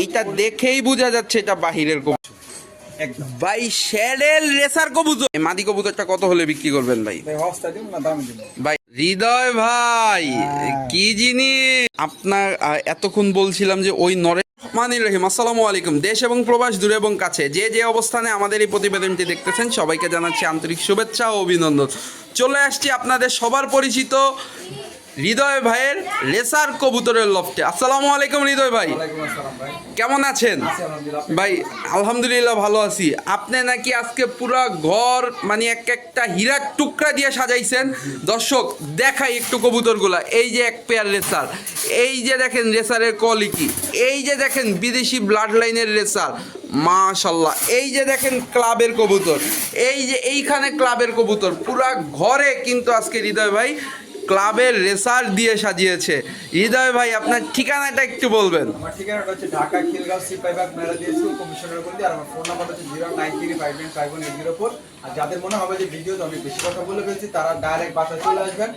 এইটা দেখেই বোঝা যাচ্ছে এটা বাহিরের কবুতর। ভাই শ্যাডেল রেসার কবুতর। মাদি কবুতরটা কত হলে বিক্রি করবেন ভাই? ভাই হৃদয় ভাই হ্যাঁ। কি জিনিস? আপনার এতক্ষণ বলছিলাম যে ওই নরে মানির রহিম আসসালামু আলাইকুম। দেশ এবং প্রবাস দূরে এবং কাছে। যে যে অবস্থানে আমাদের এই প্রতিবেদনটি দেখতেছেন সবাইকে জানাচ্ছি আন্তরিক শুভেচ্ছা ও অভিনন্দন। চলে আসছি আপনাদের সবার পরিচিত হৃদয় ভাইয়ের রেসার কবুতরের লফটে। আসসালামু আলাইকুম হৃদয় ভাই। কেমন আছেন? ভাই আলহামদুলিল্লাহ ভালো আছি। আপনি নাকি আজকে পুরো ঘর মানে এক একটা হীরার টুকরা দিয়ে সাজাইছেন? দর্শক দেখাই একটু কবুতরগুলা। এই যে এক পেয়ার রেসার এই যে দেখেন রেসারের কোয়ালিটি এই যে দেখেন বিদেশি ব্লাড লাইনের রেসার মাশাল্লাহ এই যে দেখেন ক্লাবের কবুতর। এই যে এইখানে ক্লাবের কবুতর। পুরা ঘরে কিন্তু আজকে হৃদয় ভাই ক্লাবের রেসার দিয়ে সাজিয়েছে। হৃদয় ভাই আপনার ঠিকানাটা একটু বলবেন। আমার ঠিকানাটা হচ্ছে ঢাকা খিলগাঁও সিপাইবাগ মেলা দিয়ে স্কুল কমিশনের উপর আর আমার ফোন নাম্বার হচ্ছে zero nine three five nine five one eight zero four আর যাদের মনে হবে যে ভিডিওতে আমি বেশি কথা বলে ফেলছি তারা ডাইরেক্ট বাসায় চলে আসবেন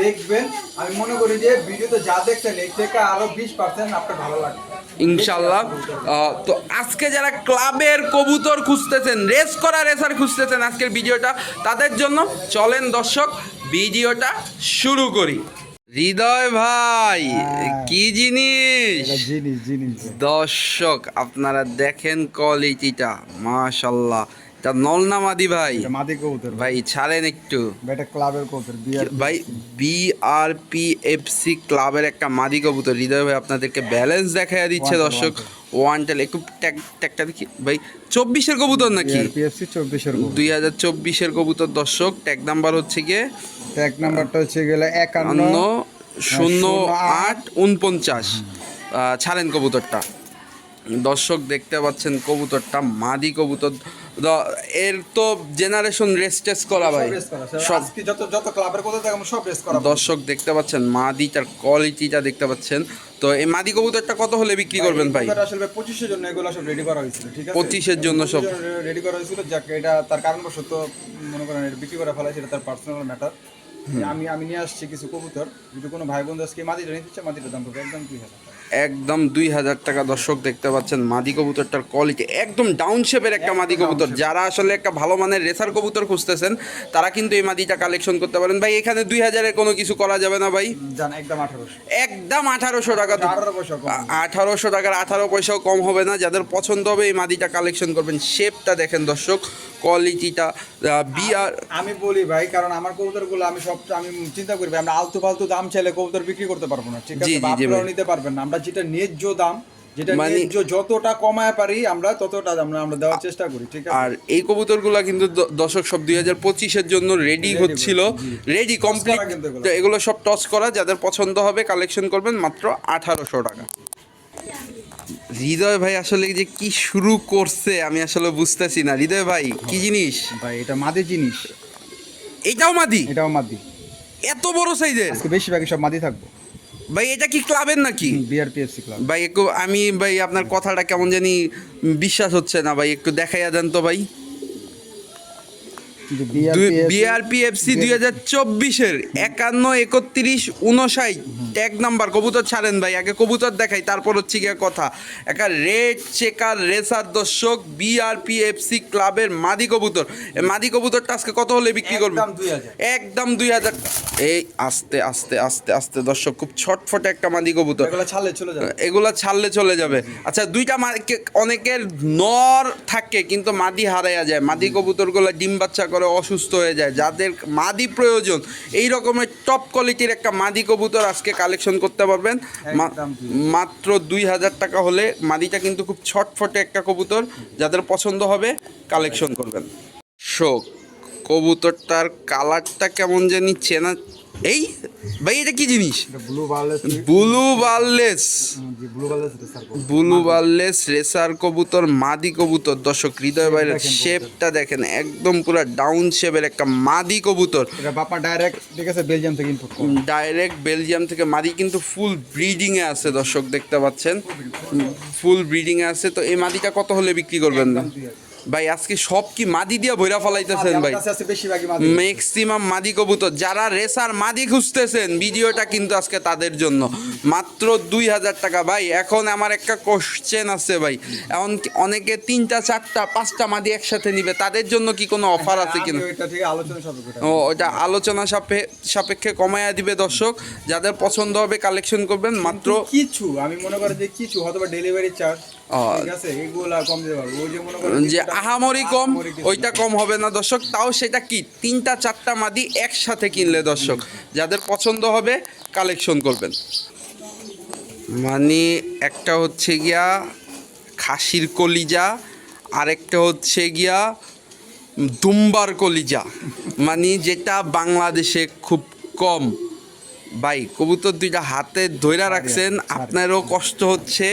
দেখবেন। আমি মনে করি যে ভিডিওতে যা দেখছেন এর থেকে আরও বিশ পার্সেন্ট আপনার ভালো লাগবে। ইনশাল্লাহ। তো আজকে যারা ক্লাবের কবুতর খুঁজতেছেন রেস করা রেসার খুঁজতেছেন আজকের ভিডিওটা তাদের জন্য চলেন দর্শক ভিডিওটা শুরু করি। হৃদয় ভাই কি জিনিস? দর্শক আপনারা দেখেন কোয়ালিটিটা মাশাল্লাহ এটা নলনামাদি ভাই? মাদি কবুতর ভাই। ছাড়েন একটু। এটা ক্লাবের কবুতর ভাই বিআরপিএফসি ক্লাবের একটা মাদি কবুতর। হৃদয় ভাই আপনাদেরকে ব্যালেন্স দেখাইয়া দিচ্ছে দর্শক। ওয়ান টেল একটু ট্যাকটা দেখি। ভাই চব্বিশের কবুতর নাকি? চব্বিশের দুই হাজার চব্বিশের কবুতর দর্শক ট্যাগ নাম্বার হচ্ছে গিয়ে ট্যাগ নাম্বারটা হচ্ছে গেলে একান্ন শূন্য শূন্য আট উনপঞ্চাশ ছাড়েন কবুতরটা। দর্শক দেখতে পাচ্ছেন কবুতরটা মাদি কবুতর এর তো জেনারেশন রেস্টেস করা ভাই। সব যত যত ক্লাবের কথা দেখো সব রেস করা দর্শক দেখতে পাচ্ছেন মাদিটার কোয়ালিটিটা দেখতে পাচ্ছেন। তো এই মাদি কবুতরটা কত হলে বিক্রি করবেন ভাই? আসলে পঁচিশের জন্য এগুলো সব রেডি করা হয়েছিল ঠিক আছে? 25 এর জন্য সব। রেডি করা হয়েছিল যাকে এটা তার কারণবশত মনে করেন বিক্রি করা এটা তার পার্সোনাল ম্যাটার আমি আমি নিয়ে আসছি কিছু কবুতর যদি কোনো ভাই বন্ধু আজকে মাদিটা নিতে মাদিটার দাম পড়বে একদম দুই হাজার একদম দুই হাজার টাকা দর্শক দেখতে পাচ্ছেন। মাদি কবুতরটার কোয়ালিটি একদম ডাউন শেপের একটা মাদি কবুতর। যারা আসলে একটা ভালো মানের রেসার কবুতর খুঁজতেছেন তারা কিন্তু এই মাদিটা কালেকশন করতে পারেন। ভাই এখানে দুই হাজারের কোনো কিছু করা যাবে না ভাই। একদম আঠারোশো। টাকা আঠারোশো টাকার আঠারো পয়সাও কম হবে না। যাদের পছন্দ হবে এই মাদিটা কালেকশন করবেন। শেপটা দেখেন দর্শক। কোয়ালিটিটা বি আর আমি বলি ভাই কারণ আমার কবুতরগুলো আমি সব আমি চিন্তা করি আমরা আলতু ফালতু দাম চাইলে কবুতর বিক্রি করতে পারব না ঠিক আছে? আপনারাও নিতে পারবেন না। আমরা যেটা ন্যায্য দাম যেটা মানে- ন্যায্য যতটা কমায় পারি আমরা ততটা আমরা আমরা দেওয়ার চেষ্টা করি ঠিক আছে? আর এই কবুতরগুলো কিন্তু দশক সব দুই হাজার পঁচিশের জন্য রেডি হচ্ছিল। রেডি কমপ্লিট এগুলো। সব টস করা যাদের পছন্দ হবে কালেকশন করবেন মাত্র আঠারোশো টাকা। হৃদয় ভাই আসলে যে কি শুরু করছে আমি আসলে বুঝতেছি না। হৃদয় ভাই কি জিনিস? ভাই এটা মাদি জিনিস। এটাও মাদি? এটাও মাদি। এত বড় সাইজের? আজকে বেশিরভাগই সব মাদি থাকব। ভাই এটা কি ক্লাবের নাকি? বিআরপিএফসি ক্লাব ভাই একটু আমি ভাই আপনার কথাটা কেমন জানি বিশ্বাস হচ্ছে না ভাই একটু দেখাইয়া দেন তো ভাই। বিআরপিএফসি দুই হাজার চব্বিশের একান্ন একত্রিশ উনষাট ট্যাগ নাম্বার কবুতর ছাড়েন ভাই আগে কবুতর দেখাই তারপর হচ্ছে গিয়ে কথা। একটা রেড চেকার রেসার দর্শক বিআরপিএফসি ক্লাবের মাদি কবুতর। এই মাদি কবুতরটা আজকে কত হলে বিক্রি করবে একদম 2000 একদম দুই হাজার এই আস্তে আস্তে আস্তে আস্তে দর্শক খুব ছটফটে একটা মাদি কবুতর। এগুলো ছাড়লে চলে যাবে। এগুলা ছাড়লে চলে যাবে। আচ্ছা দুইটা অনেকের নর থাকে কিন্তু মাদি হারাইয়া যায়। মাদি কবুতরগুলো ডিম বাচ্চা করে অসুস্থ হয়ে যায়। যাদের মাদি প্রয়োজন এই রকমের টপ কোয়ালিটির একটা মাদি কবুতর আজকে কালেকশন করতে পারবেন। মাত্র দুই হাজার টাকা হলে মাদিটা কিন্তু খুব ছটফটে একটা কবুতর। যাদের পছন্দ হবে কালেকশন করবেন। শোক কবুতরটার কালারটা কেমন জানি চেনা এই? ভাই এটা কি জিনিস? Blue barless blue barless. Racer কবুতর। মাদি। কবুতর দর্শক হৃদয় বাইরের শেপটা দেখেন একদম পুরো ডাউন শেপের একটা মাদি কবুতর। এটা বাপা ডাইরেক্ট ঠিক আছে বেলজিয়াম থেকে ডাইরেক্ট বেলজিয়াম থেকে মাদি কিন্তু ফুল ব্রিডিং এ আছে দর্শক দেখতে পাচ্ছেন। ফুল ব্রিডিং এ আছে তো এই মাদিটা কত হলে বিক্রি করবেন? না। ভাই আজকে সব কি মাদি দিয়ে ভৈরা ফলাইতেছেন ভাই? ম্যাক্সিমাম মাদি। কবুতর। যারা রেসার মাদি খুঁজতেছেন ভিডিওটা কিন্তু আজকে তাদের জন্য। মাত্র দুই হাজার টাকা ভাই। এখন আমার একটা কোশ্চেন আছে ভাই। এখন অনেকে তিনটা চারটা পাঁচটা মাদি একসাথে নিবে তাদের জন্য কি কোনো অফার আছে কিনা? আলোচনা সাপেক্ষে। ও ওটা আলোচনা সাপে- সাপেক্ষে কমায়া দিবে দর্শক। যাদের পছন্দ হবে কালেকশন করবেন মাত্র কিছু আমি মনে করি যে কিছু হয়তো ডেলিভারি চার্জ যে আহামরি কম ওইটা কম হবে না। দর্শক তাও সেটা কি? তিনটা চারটা মাদি একসাথে কিনলে দর্শক যাদের পছন্দ হবে কালেকশন করবেন। মানে একটা হচ্ছে গিয়া খাসির কলিজা আরেকটা হচ্ছে গিয়া দুম্বার কলিজা। মানে যেটা বাংলাদেশে খুব কম। ভাই কবুতর দুইটা হাতে ধইরা রাখছেন আপনারও কষ্ট হচ্ছে।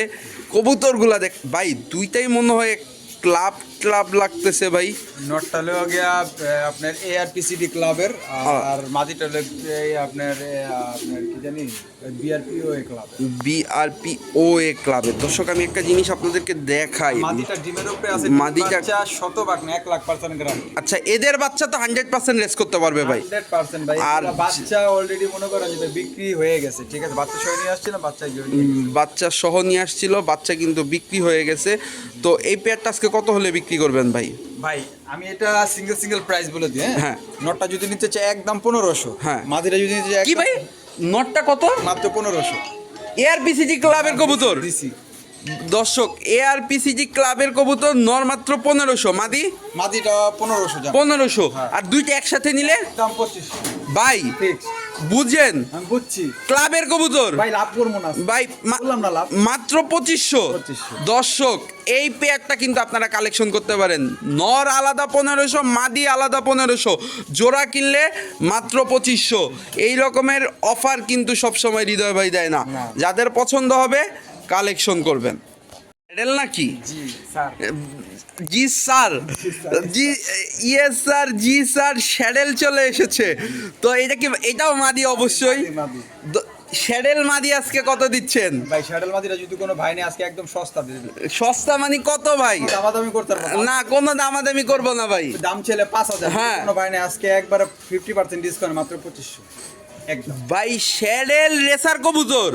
কবুতরগুলা দেখ ভাই দুইটাই মনে হয় ক্লাব ক্লাব লাগতেছে ভাই। নটটা হলো গিয়া আপনার এআরপিসিডি ক্লাবের আর মাটিটা হলো আপনার আপনার কি জানি বিআরপিও ক্লাব। এ ক্লাবের। দর্শক আমি একটা জিনিস আপনাদেরকে দেখাই। মাদিটা ডিমের উপরে আছে মাদিটা- শতভাগ না এক লাখ পার্সেন্ট গ্রাম আচ্ছা এদের বাচ্চা তো হান্ড্রেড পার্সেন্ট রেস করতে পারবে ভাই। হান্ড্রেড পার্সেন্ট ভাই আর- বাচ্চা অলরেডি মনে করেন যে বিক্রি হয়ে গেছে ঠিক আছে? বাচ্চা সহ নিয়ে আসছিলাম বাচ্চা বাচ্চা সহ নিয়ে আসছিল বাচ্চা কিন্তু বিক্রি হয়ে গেছে। তো এই পেয়ারটা আজকে কত হলে বিক্রি করবেন ভাই? ভাই আমি এটা সিঙ্গেল সিঙ্গেল প্রাইস বলে দিই হ্যাঁ। হ্যাঁ। নটটা যদি নিতে চাই একদম পনেরোশো হ্যাঁ। মাদিটা যদি নিতে চাই কি ভাই? নটটা কত? মাত্র পনেরোশো। এআরপিসিজি ক্লাবের কবুতর? দিছি দর্শক এআরপিসিজি ক্লাবের কবুতর নর মাত্র পনেরোশো মাদি? মাদিটা পনেরোশো পনেরোশো। হ্যাঁ। আর দুইটা একসাথে নিলে? দাম পঁচিশশো। ভাই ফিক্স বুঝেন? বুঝছি। ক্লাবের কবুতর। ভাই লাভ করব না। ভাই মা- না লাভ। মাত্র পঁচিশশো। দর্শক এই পেয়ারটা কিন্তু আপনারা কালেকশন করতে পারেন। নর আলাদা পনেরোশো মাদি আলাদা পনেরোশো। জোড়া কিনলে মাত্র পঁচিশশো। এই রকমের অফার কিন্তু সবসময় হৃদয় ভাই দেয় না। যাদের পছন্দ হবে কালেকশন করবেন। রেল নাকি? জি স্যার। জি স্যার। জি ইয়েস স্যার জি স্যার শ্যাডেল চলে এসেছে। তো এটা কি এটাও মাদি অবশ্যই? মাদি, মাদি। আজকে কত দিচ্ছেন? ভাই শ্যাডেল মাদিটা যদি কোনো ভাই নেই আজকে একদম সস্তা দেবে। সস্তা মানে কত ভাই? দামাদামি করতে পারব না। কোনো দামাদামি করব না ভাই। দাম ছেলে পাঁচ হাজার। হ্যাঁ। কোনো ভাই নেই আজকে একবারে ফিফটি পার্সেন্ট ডিসকাউন্ট মাত্র পঁচিশশো। ভাই শ্যাডেল রেসার কবুতর।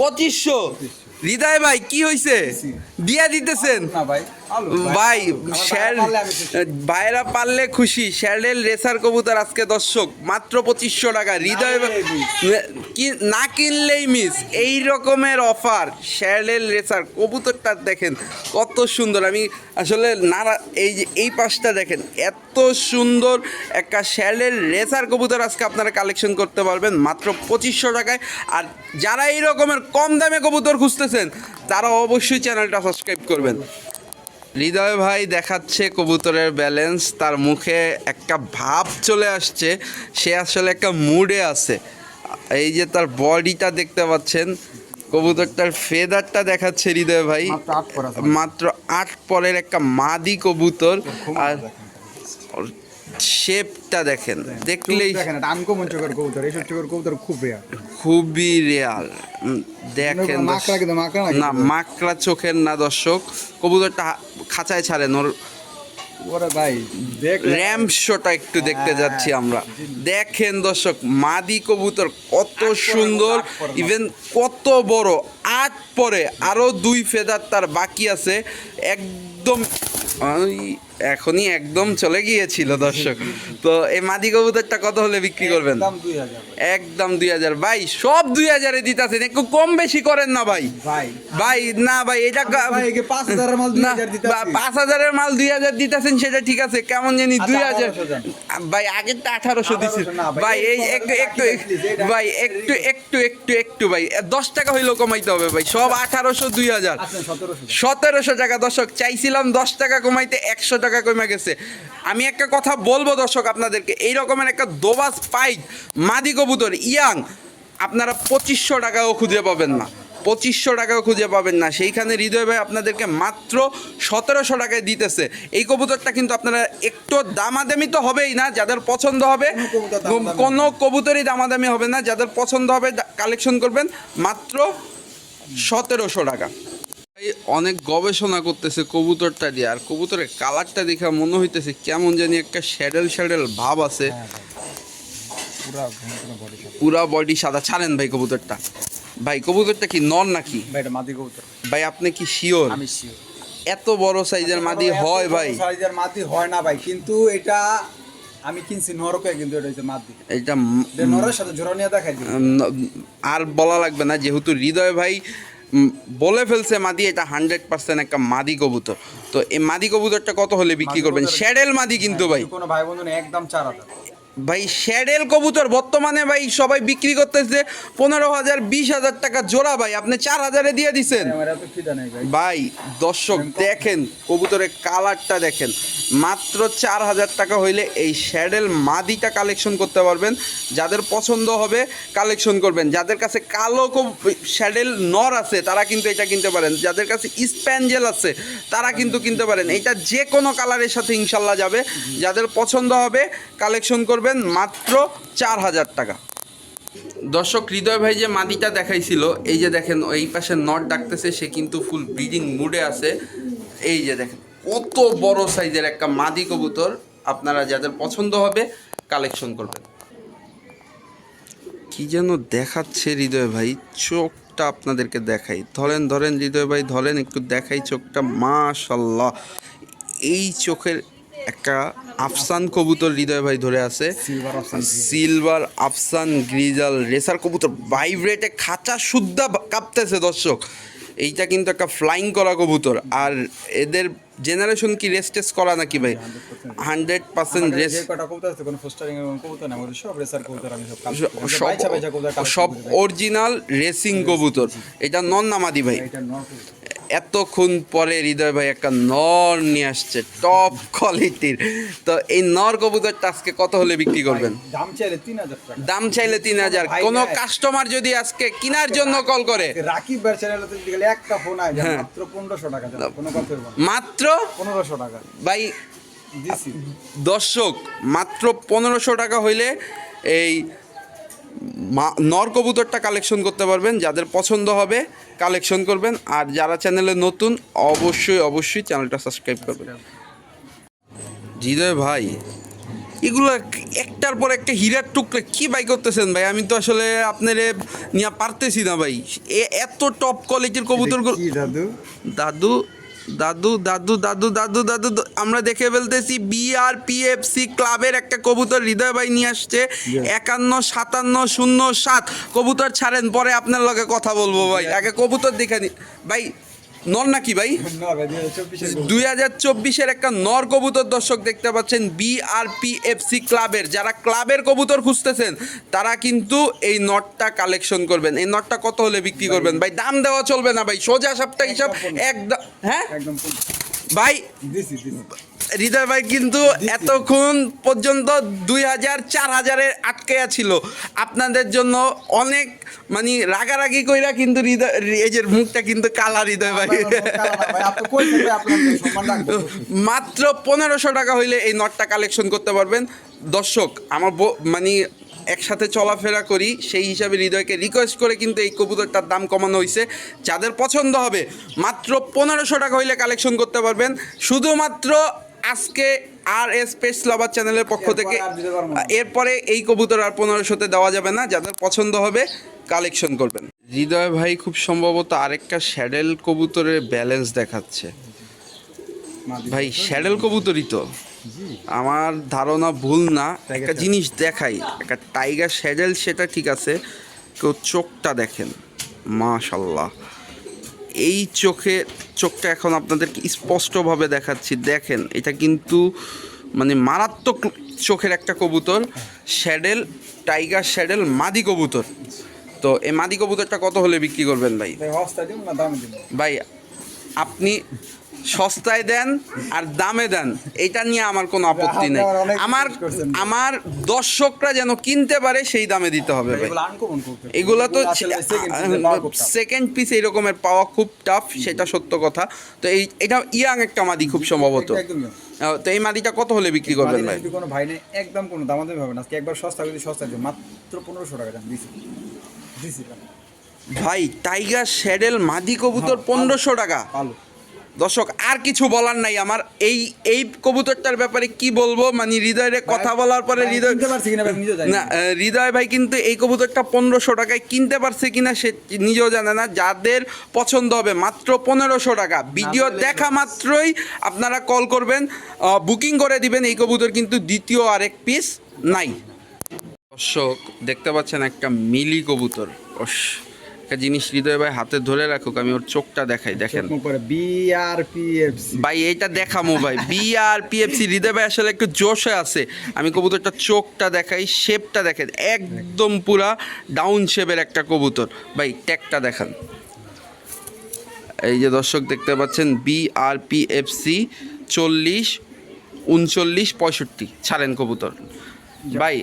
পঁচিশশো। হৃদয় ভাই কি হয়েছে দিয়া দিতেছেন। না ভাই। ভাই ভাইরা পারলে খুশি। শ্যাডেল রেসার কবুতর আজকে দর্শক মাত্র পঁচিশশো টাকা। হৃদয় কি না কিনলেই মিস এই রকমের অফার শ্যাডেল রেসার কবুতরটা দেখেন কত সুন্দর। আমি আসলে নারা এই যে এই পাশটা দেখেন এত সুন্দর একটা শ্যাডেল রেসার কবুতর আজকে আপনারা কালেকশন করতে পারবেন মাত্র পঁচিশশো টাকায়। আর যারা এই রকমের কম দামে কবুতর খুঁজতেছেন তারা অবশ্যই চ্যানেলটা সাবস্ক্রাইব করবেন। হৃদয় ভাই দেখাচ্ছে কবুতরের ব্যালেন্স তার মুখে একটা ভাব চলে আসছে সে আসলে একটা মুডে আছে। এই যে তার বডিটা দেখতে পাচ্ছেন কবুতরটার ফেদারটা দেখাচ্ছে হৃদয় ভাই। মাত্র আট পর মাত্র আট পরের একটা মাদি কবুতর। আর শেপটা দেখেন দেখলেই দেখেন আনকমন চোখের কবুতর এইসব চোখের কবুতর খুব রেয়ার। খুবই রেয়ার। দেখেন? না মাকড়া চোখের না দর্শক কবুতরটা খাঁচায় ছাড়েন ওর ওরে ভাই দেখ র্যাম শোটা একটু দেখতে হ্যাঁ, যাচ্ছি আমরা। দেখেন দর্শক মাদি কবুতর কত সুন্দর ইভেন কত বড় আট পরে আরও দুই ফেদার তার বাকি আছে একদম এখনই একদম চলে গিয়েছিল দর্শক। তো এই মাদি কবুতরটা কত হলে বিক্রি করবেন? একদম দুই হাজার ভাই। সব দুই হাজারে দিতেছেন একটু কম বেশি করেন না ভাই। ভাই। না ভাই এটা পাঁচ হাজারের মাল দুই হাজার দিতেছেন সেটা ঠিক আছে কেমন জানি আচ্ছা, দুই হাজার। 1800 দেন। ভাই আগেরটা আঠারোশো দিছি। 1800 না, ভাই, এই একটু একটু ভাই একটু একটু একটু একটু ভাই দশ টাকা হইলেও কমাইতে হবে ভাই সব আঠারোশো দুই হাজার। আচ্ছা সতেরোশো। সতেরোশো টাকা দর্শক চাইছিলাম দশ টাকা কমাইতে একশো টাকা কমে গেছে। আমি একটা কথা বলব দর্শক আপনাদেরকে এই রকমের একটা দোবাস পাইক মাদি কবুতর ইয়াং আপনারা পঁচিশশো টাকাও খুঁজে পাবেন না। পঁচিশশো টাকাও খুঁজে পাবেন না। সেইখানে হৃদয় ভাই আপনাদেরকে মাত্র সতেরোশো টাকায় দিতেছে। এই কবুতরটা কিন্তু আপনারা একটু দামাদামি তো হবেই না যাদের পছন্দ হবে কোনো কবুতরই দামাদামি হবে না। যাদের পছন্দ হবে কালেকশন করবেন মাত্র সতেরোশো টাকা। অনেক গবেষণা করতেছে কবুতরটা দিয়ে আর কবুতরের কালারটা দেখে মনে হইতেছে কেমন জানি একটা শ্যাডেল শ্যাডেল ভাব আছে। পুরা বডি সাদা। ছাড়েন ভাই কবুতরটা। ভাই কবুতরটা কি নর নাকি? ভাই মাদি কবুতর। ভাই আপনি কি শিওর? আমি শিওর। এত বড় সাইজের মাদি হয় ভাই। সাইজের মাদি হয় না ভাই কিন্তু এটা আমি কিনছি নরকে কিন্তু এটা হচ্ছে মাদি। এটা নরের সাথে জোড়া নিয়ে দেখাই আর বলা লাগবে না যেহেতু হৃদয় ভাই বলে ফেলছে মাদি এটা হান্ড্রেড পার্সেন্ট একটা মাদি কবুতর। তো এই মাদি কবুতরটা কত হলে বিক্রি করবেন? শ্যাডেল মাদি কিন্তু ভাই। কোনো ভাই বন্ধু একদম চার হাজার। ভাই শ্যাডেল কবুতর বর্তমানে ভাই সবাই বিক্রি করতেছে পনেরো হাজার বিশ হাজার টাকা জোড়া ভাই। আপনি চার হাজারে দিয়ে নেই ভাই। ভাই দর্শক দেখেন কবুতরের কালারটা দেখেন। মাত্র চার হাজার টাকা হইলে এই শ্যাডেল মাদিটা কালেকশন করতে পারবেন। যাদের পছন্দ হবে কালেকশন করবেন। যাদের কাছে কালো শ্যাডেল নর আছে তারা কিন্তু এটা কিনতে পারেন। যাদের কাছে স্প্যাঞ্জেল আছে তারা কিন্তু কিনতে পারেন। এটা যে কোনো কালারের সাথে ইনশাল্লাহ যাবে। যাদের পছন্দ হবে কালেকশন করবেন। মাত্র চার হাজার টাকা। দর্শক, হৃদয় ভাই যে মাদিটা দেখাইছিল, এই যে দেখেন, এই পাশে নট ডাকতেছে, সে কিন্তু ফুল ব্রিডিং মুডে আছে। এই যে দেখেন, কত বড় সাইজের একটা মাদি কবুতর আপনারা যাদের পছন্দ হবে কালেকশন করবেন। কি যেন দেখাচ্ছে হৃদয় ভাই, চোখটা আপনাদেরকে দেখাই। ধরেন ধরেন হৃদয় ভাই, ধরেন একটু দেখাই চোখটা মাশাল্লাহ এই চোখের একটা আফসান কবুতর হৃদয় ভাই ধরে আছে। সিলভার আফসান গ্রিজাল রেসার কবুতর। ভাইব্রেটে খাঁচা শুদ্ধা কাঁপতেছে দর্শক। এইটা কিন্তু একটা ফ্লাইং করা কবুতর। আর এদের জেনারেশন কি রেস্টেস করা নাকি ভাই? হান্ড্রেড পার্সেন্ট আমাদের সব অরিজিনাল রেসিং কবুতর এটা নন নামাদি ভাই এতক্ষণ পরে হৃদয় ভাই একটা নর নিয়ে আসছে টপ কোয়ালিটির তো এই নর কবুতরটা আজকে কত হলে বিক্রি করবেন? দাম চাইলে তিন হাজার টাকা। দাম চাইলে তিন হাজার। কোনো কাস্টমার যদি আজকে কেনার জন্য কল করে। রাকিব ভাই চ্যানেলে গেলে একটা ফোন আয় হ্যাঁ। মাত্র পনেরোশো টাকা যাবে কোনো কথা মাত্র? পনেরোশো টাকা। ভাই দর্শক মাত্র পনেরোশো টাকা হইলে এই মা- নর কবুতরটা কালেকশন করতে পারবেন যাদের পছন্দ হবে কালেকশন করবেন আর যারা চ্যানেলে নতুন অবশ্যই অবশ্যই চ্যানেলটা সাবস্ক্রাইব করবেন। হৃদয় ভাই এগুলো একটার পর একটা হীরার টুকরা কি বাই করতেছেন ভাই? আমি তো আসলে আপনারে নিয়ে পারতেছি না ভাই। এ- এত টপ কোয়ালিটির কবুতরগুলো কি দাদু? দাদু দাদু দাদু দাদু দাদু দাদু আমরা দেখে ফেলতেছি বিআরপিএফসি ক্লাবের একটা কবুতর হৃদয় ভাই নিয়ে আসছে। একান্ন সাতান্ন শূন্য সাত। কবুতর ছাড়েন পরে আপনার লগে কথা বলব ভাই। আগে কবুতর দেখে নি ভাই নর নাকি ভাই? দুই হাজার চব্বিশের একটা নর কবুতর দর্শক দেখতে পাচ্ছেন বিআরপিএফসি ক্লাবের। যারা ক্লাবের কবুতর খুঁজতেছেন তারা কিন্তু এই নটটা কালেকশন করবেন। এই নটটা কত হলে বিক্রি করবেন? ভাই দাম দেওয়া চলবে না ভাই। সোজা সাপটা হিসাব একদম হ্যাঁ? ভাই হৃদয় ভাই কিন্তু এতক্ষণ পর্যন্ত দুই হাজার চার হাজারের আটকে ছিল। আপনাদের জন্য অনেক মানে রাগারাগি কইরা কিন্তু হৃদয় এই যে মুখটা কিন্তু কালা হৃদয় ভাই। মাত্র পনেরোশো টাকা হইলে এই নটটা কালেকশন করতে পারবেন। দর্শক আমার ব- মানে একসাথে চলাফেরা করি সেই হিসাবে হৃদয়কে রিকোয়েস্ট করে কিন্তু এই কবুতরটার দাম কমানো হয়েছে যাদের পছন্দ হবে মাত্র পনেরোশো টাকা হইলে কালেকশন করতে পারবেন। শুধুমাত্র আজকে আর এস পেস লাভার চ্যানেলের পক্ষ থেকে। এরপরে এই কবুতর আর পনেরোশোতে দেওয়া যাবে না যাদের পছন্দ হবে কালেকশন করবেন। হৃদয় ভাই খুব সম্ভবত আরেকটা শ্যাডেল কবুতরের ব্যালেন্স দেখাচ্ছে। ভাই শ্যাডেল কবুতরই তো। আমার ধারণা ভুল না একটা জিনিস দেখাই একটা টাইগার শ্যাডেল সেটা ঠিক আছে কেউ চোখটা দেখেন। মাশাল্লাহ। এই চোখে চোখটা এখন আপনাদেরকে স্পষ্টভাবে দেখাচ্ছি। দেখেন এটা কিন্তু মানে মারাত্মক চোখের একটা কবুতর শ্যাডেল টাইগার শ্যাডেল মাদি কবুতর। তো এই মাদি কবুতরটা কত হলে বিক্রি করবেন ভাই? ভাই আপনি সস্তায় দেন আর দামে দেন এটা নিয়ে আমার কোনো আপত্তি নেই। আমার আমার দর্শকরা যেন কিনতে পারে সেই দামে দিতে হবে এগুলো তো সেকেন্ড পিস এইরকমের পাওয়া খুব টাফ সেটা সত্য কথা। তো এই এটা ইয়াং একটা মাদি খুব সম্ভবত। তো এই মাদিটা কত হলে বিক্রি করবেন ভাই? কোনো ভাই নেই একদম কোনো দামাদামি হবে না। আজকে একবার সস্তা যদি সস্তা দিবে মাত্র পনেরোশো টাকা দাম দিছি। দিছি। ভাই টাইগার শ্যাডেল মাদি কবুতর পনেরোশো টাকা। ভালো। দর্শক আর কিছু বলার নাই আমার। এই এই কবুতরটার ব্যাপারে কি বলব? মানে হৃদয়ের কথা বলার পরে হৃদয় না হৃদয় ভাই কিন্তু এই কবুতরটা পনেরোশো টাকায় কিনতে পারছে কিনা সে নিজেও জানে না। যাদের পছন্দ হবে মাত্র পনেরোশো টাকা। ভিডিও দেখা মাত্রই আপনারা কল করবেন বুকিং করে দিবেন। এই কবুতর কিন্তু দ্বিতীয় আরেক পিস নাই। দর্শক দেখতে পাচ্ছেন একটা মিলি কবুতর। অস একটা জিনিস হৃদয় ভাই হাতে ধরে রাখুক আমি ওর চোখটা দেখাই দেখেন। বিআরপিএফসি ভাই এইটা দেখামো ভাই বিআর পিএফসি হৃদয় ভাই আসলে একটু জোশে আছে। আমি কবুতরটা চোখটা দেখাই শেপটা দেখেন একদম পুরা ডাউন শেপের একটা কবুতর। ভাই ট্যাগটা দেখান। এই যে দর্শক দেখতে পাচ্ছেন বিআর পিএফসি চল্লিশ উনচল্লিশ পঁয়ষট্টি ছাড়েন কবুতর। ভাই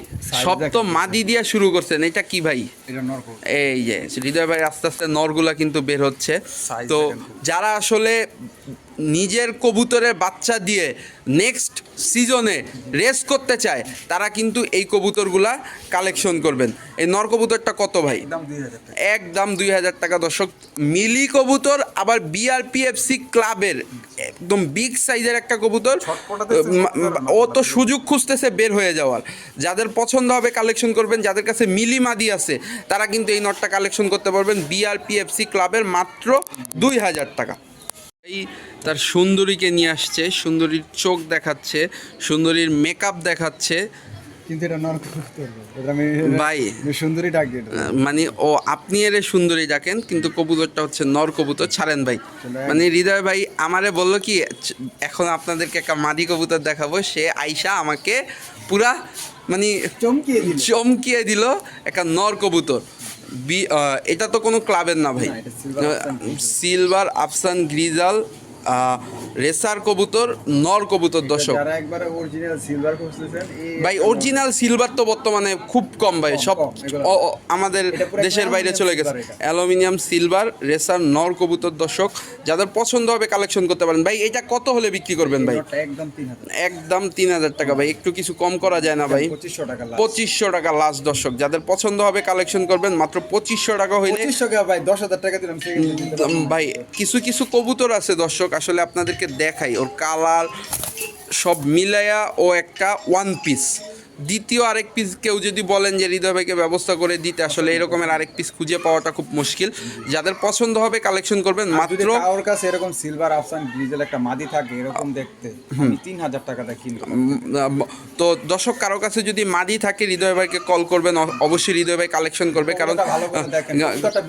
সব তো মাদি দিয়া শুরু করছেন এটা কি ভাই? এই যে হৃদয় ভাই আস্তে আস্তে নরগুলা কিন্তু বের হচ্ছে। তো যারা আসলে নিজের কবুতরের বাচ্চা দিয়ে নেক্সট সিজনে রেস করতে চায় তারা কিন্তু এই কবুতরগুলা কালেকশন করবেন। এই নর কবুতরটা কত ভাই? একদম দুই হাজার টাকা। দর্শক। মিলি কবুতর আবার বিআরপিএফসি ক্লাবের একদম বিগ সাইজের একটা কবুতর। ও তো সুযোগ খুঁজতেছে বের হয়ে যাওয়ার। যাদের পছন্দ হবে কালেকশন করবেন যাদের কাছে মিলি মাদি আছে তারা কিন্তু এই নটটা কালেকশন করতে পারবেন বিআরপিএফসি ক্লাবের মাত্র দুই হাজার টাকা। এই তার সুন্দরীকে নিয়ে আসছে সুন্দরীর চোখ দেখাচ্ছে সুন্দরীর মেকআপ দেখাচ্ছে। কিন্তু এটা নরক ভাই। সুন্দরী ডাক মানে ও আপনি এর সুন্দরী ডাকেন কিন্তু কবুতরটা হচ্ছে নর কবুতর। ছাড়েন ভাই। মানে হৃদয় ভাই আমারে বলল কি এখন আপনাদেরকে একটা মাদি কবুতর দেখাবো সে আইসা আমাকে পুরা মানে চমকিয়ে দিল। চমকিয়ে দিল একটা নর কবুতর। বি এটা তো কোনো ক্লাবের না ভাই। সিলভার আফসান গ্রিজাল রেসার কবুতর নর কবুতর দর্শক। ভাই অরিজিনাল সিলভার তো বর্তমানে খুব কম ভাই সব আমাদের দেশের বাইরে চলে গেছে। অ্যালুমিনিয়াম সিলভার রেসার নর কবুতর দর্শক যাদের পছন্দ হবে কালেকশন করতে পারেন। ভাই এটা কত হলে বিক্রি করবেন ভাই? একদম তিন হাজার টাকা। ভাই একটু কিছু কম করা যায় না ভাই। পঁচিশশো টাকা লাস্ট পঁচিশশো টাকা লাস্ট দর্শক। যাদের পছন্দ হবে কালেকশন করবেন মাত্র পঁচিশশো টাকা হইলে ভাই দশ হাজার টাকা দিলাম ভাই কিছু কিছু কবুতর আছে দর্শক। আসলে আপনাদেরকে দেখাই ওর কালার সব মিলায়া ও একটা ওয়ান পিস দ্বিতীয় আরেক পিস কেউ যদি বলেন যে হৃদয় ভাইকে ব্যবস্থা করে দিতে আসলে এরকমের আরেক পিস খুঁজে পাওয়াটা খুব মুশকিল। যাদের পছন্দ হবে কালেকশন করবেন মাত্র কারোর কাছে এরকম সিলভার আফসান গ্রিজেল একটা মাদি থাকে এরকম দেখতে তিন হাজার টাকা দিয়ে কিনবো। তো দর্শক কারও কাছে যদি মাদি থাকে হৃদয় ভাইকে কল করবেন অবশ্যই হৃদয় ভাই কালেকশন করবে কারণ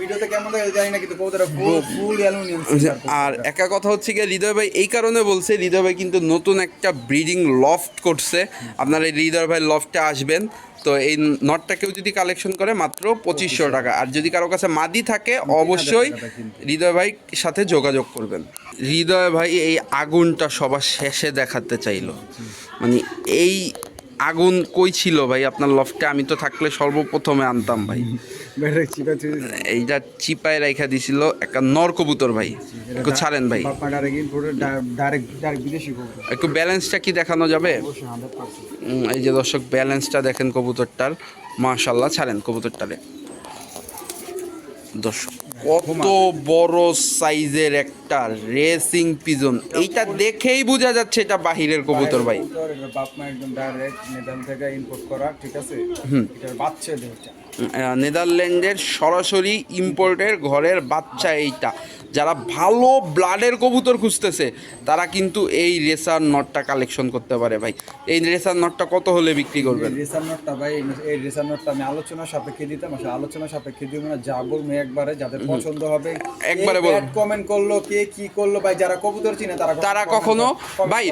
ভিডিওতে কেমন জানি না কিন্তু ফুল অ্যালুমিনিয়াম আর একা কথা হচ্ছে গিয়ে হৃদয় ভাই এই কারণে বলছে হৃদয় ভাই কিন্তু নতুন একটা ব্রিডিং লফট করছে। আপনারা এই হৃদয় ভাই লফটে আসবেন তো এই নটটাকেও যদি কালেকশন করে মাত্র পঁচিশশো টাকা। আর যদি কারও কাছে মাদি থাকে অবশ্যই হৃদয় ভাই সাথে যোগাযোগ করবেন। হৃদয় ভাই এই আগুনটা সবার শেষে দেখাতে চাইল। মানে এই আগুন কই ছিল ভাই? আপনার লফটে আমি তো থাকলে সর্বপ্রথমে আনতাম ভাই। এইটা চিপায় রাইখা দিছিল একটা নর কবুতর ভাই। একটু ছাড়েন ভাই। একটু ব্যালেন্সটা কি দেখানো যাবে? এই যে দর্শক ব্যালেন্সটা দেখেন কবুতরটার। মাশাল্লাহ ছাড়েন কবুতরটারে। দর্শক কত বড় সাইজের একটা রেসিং পিজন এইটা দেখেই বোঝা যাচ্ছে এটা বাহিরের কবুতর ভাই। নেদারল্যান্ডের সরাসরি ইম্পোর্টের ঘরের বাচ্চা এইটা। যারা ভালো ব্লাডের কবুতর খুঁজতেছে তারা কিন্তু এই রেসার নটটা কালেকশন করতে পারে ভাই এই রেসার নটটা কত হলে বিক্রি করবেন রেসার নটটা ভাই এই রেসার নটটা আমি আলোচনা সাপেক্ষে দিতাম আসলে আলোচনা সাপেক্ষে দিব না যা বলব একবারে যাদের পছন্দ হবে একবারে বলুন। কমেন্ট করল কে কি করল ভাই যারা কবুতর চিনে তারা তারা কখনো ভাই।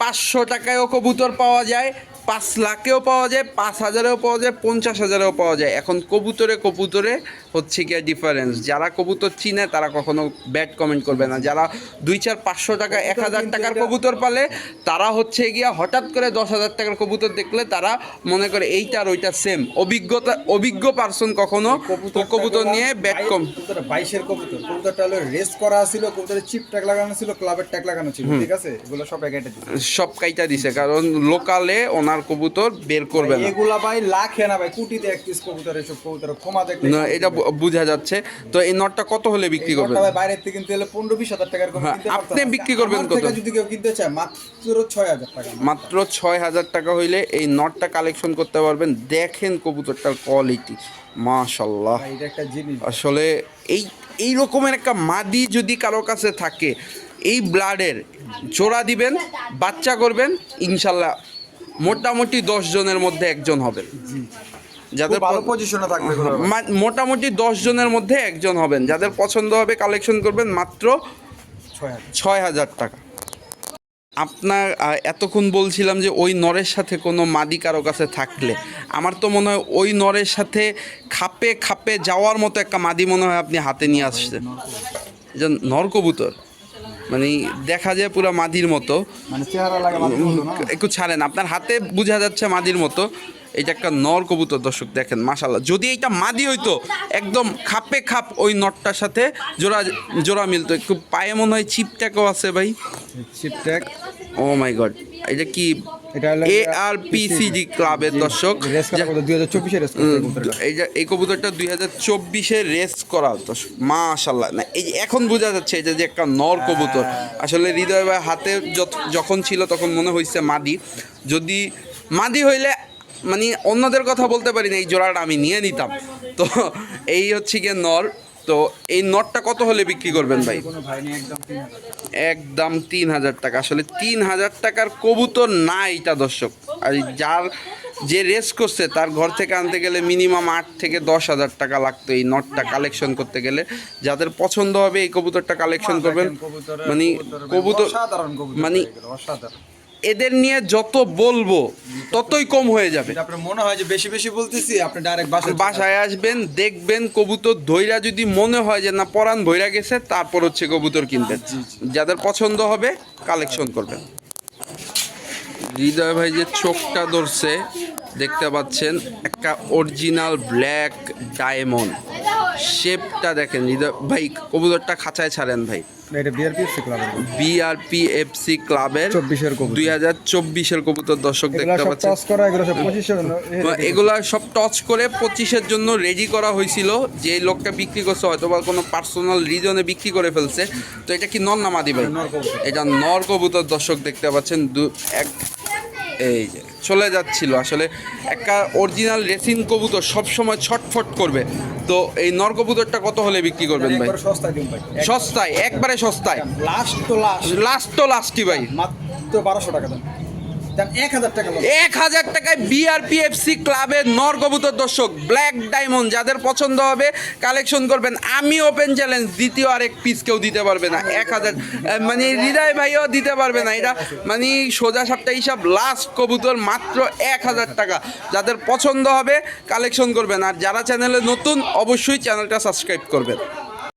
পাঁচশো টাকায়ও কবুতর পাওয়া যায় পাঁচ লাখেও পাওয়া যায় পাঁচ হাজারেও পাওয়া যায় পঞ্চাশ হাজারেও পাওয়া যায়। এখন কবুতরে কবুতরে হচ্ছে গিয়ে ডিফারেন্স যারা কবুতর চিনে তারা কখনো ব্যাড কমেন্ট করবে না। যারা দুই চার পাঁচশো টাকা এক হাজার টাকার কবুতর পালে তারা হচ্ছে গিয়া হঠাৎ করে দশ হাজার টাকার কবুতর দেখলে তারা মনে করে এইটা আর ওইটা সেম অভিজ্ঞতা অভিজ্ঞ পার্সন কখনো কবুতর নিয়ে ব্যাড কম বাইশের কবুতর। কবুতরটা হলো রেস করা ছিল কবুতরের চিপ ট্যাগ লাগানো ছিল ক্লাবের ট্যাগ লাগানো ছিল ঠিক আছে? এগুলো সব দিচ্ছে সব কাইটা দিছে কারণ লোকালে ওনার আর কবুতর বের করবে না। এগুলা ভাই লাখে না ভাই কোটিতে এক পিস কবুতর এসব কবুতর ক্ষমা দেখলে না, এটা বোঝা যাচ্ছে। তো এই নটটা কত হলে বিক্রি করবেন? ভাই বাইরের থেকে কিনতে হলে পনেরো বিশ হাজার টাকার হ্যাঁ, আপনি বিক্রি করবেন কত? যদি কেউ কিনতে চায় মাত্র ছয় হাজার টাকা। মাত্র ছয় হাজার টাকা হইলে এই নটটা কালেকশন করতে পারবেন। দেখেন কবুতরটার কোয়ালিটি মাশাল্লাহ ভাই, এটা একটা জিনিস। আসলে এই এই রকমের একটা মাদি যদি কারও কাছে থাকে এই ব্লাডের জোড়া দিবেন বাচ্চা করবেন ইনশাল্লাহ মোটামুটি দশ জনের মধ্যে একজন হবেন যাদের ভালো পজিশনে থাকবে মোটামুটি দশ জনের মধ্যে একজন হবেন। যাদের পছন্দ হবে কালেকশন করবেন মাত্র ছয় হাজার। টাকা। আপনার এতক্ষণ বলছিলাম যে ওই নরের সাথে কোনো মাদি কারও কাছে থাকলে। আমার তো মনে হয় ওই নরের সাথে খাপে খাপে যাওয়ার মতো একটা মাদি মনে হয় আপনি হাতে নিয়ে আসছেন। যে নর কবুতর? মানে দেখা যায় পুরো মাদির মতো। মানে একটু ছাড়েন আপনার হাতে বোঝা যাচ্ছে মাদির মতো। এটা একটা নর কবুতর দর্শক দেখেন মাশাল্লাহ যদি এটা মাদি হইতো একদম খাপে খাপ ওই নটটার সাথে জোড়া জোড়া মিলতো। একটু পায়ে মনে হয় চিপট্যাকও আছে ভাই। চিপট্যাক ও মাই গড এটা কি এটা হলো এ আর পিসিজি ক্লাবের দর্শক। এই যে এই কবুতরটা দুই হাজার চব্বিশে রেস করা দর্শক। মাশাল্লাহ না এই এখন বোঝা যাচ্ছে এটা যে একটা নর কবুতর। আসলে হৃদয় ভাই হাতে যখন ছিল তখন মনে হয়েছে মাদি। যদি মাদি হইলে মানে অন্যদের কথা বলতে পারি না এই জোড়াটা আমি নিয়ে নিতাম। তো এই হচ্ছে গিয়ে নর। তো এই নটটা কত হলে বিক্রি করবেন ভাই? একদম তিন হাজার। টাকা। আসলে তিন হাজার টাকার কবুতর না এটা দর্শক। আর যার যে রেস করছে তার ঘর থেকে আনতে গেলে মিনিমাম আট থেকে দশ হাজার টাকা লাগতো এই নটটা কালেকশন করতে গেলে। যাদের পছন্দ হবে এই কবুতরটা কালেকশন করবেন। মানে কবুতর মানে এদের নিয়ে যত বলব ততই কম হয়ে যাবে। আপনার মনে হয় যে বেশি বেশি বলতেছি আপনি ডাইরেক্ট বাসায় বাসায় আসবেন দেখবেন কবুতর ধৈরা যদি মনে হয় যে না পরান ভৈরা গেছে তারপর হচ্ছে কবুতর কিনবেন। যাদের পছন্দ হবে কালেকশন করবেন। হৃদয় ভাই যে চোখটা ধরছে দেখতে পাচ্ছেন একটা অরিজিনাল ব্ল্যাক ডায়মন্ড শেপটা দেখেন হৃদয় ভাই কবুতরটা খাঁচায় ছাড়েন ভাই। এটা বিআরপি ক্লাবের বিআরপি এফসি ক্লাবের 24 এর কবুতর। দুই হাজার চব্বিশের কবুতর দর্শক এগুলা দেখতে সব পাচ্ছেন। টস করা এগুলো সব টচ করে পঁচিশের জন্য রেডি করা হয়েছিল। যে লোকটা বিক্রি করছে হয়তো বা কোনো পার্সোনাল রিজনে বিক্রি করে ফেলছে। তো এটা কি নর নামা দিবে নর এটা নর কবুতর দর্শক দেখতে পাচ্ছেন। এক এই যে চলে যাচ্ছিল। আসলে একটা অরিজিনাল রেসিন কবুতর সবসময় ছটফট করবে। তো এই নর কবুতরটা কত হলে বিক্রি করবেন ভাই? সস্তায় সস্তায় একবারে সস্তায়। লাস্ট তো লাস্ট। লাস্ট তো লাস্টই ভাই। মাত্র বারোশো টাকা দেন এক হাজার টাকায় বিআরপিএফসি ক্লাবের নর কবুতর দর্শক ব্ল্যাক ডায়মন্ড যাদের পছন্দ হবে কালেকশন করবেন। আমি ওপেন চ্যালেঞ্জ দ্বিতীয় আরেক পিস কেউ দিতে পারবে না। এক হাজার মানে হৃদয় ভাইও দিতে পারবে না। এটা মানে সোজা সাপটা হিসাব লাস্ট কবুতর মাত্র এক হাজার টাকা। যাদের পছন্দ হবে কালেকশন করবেন। আর যারা চ্যানেলে নতুন, অবশ্যই চ্যানেলটা সাবস্ক্রাইব করবেন।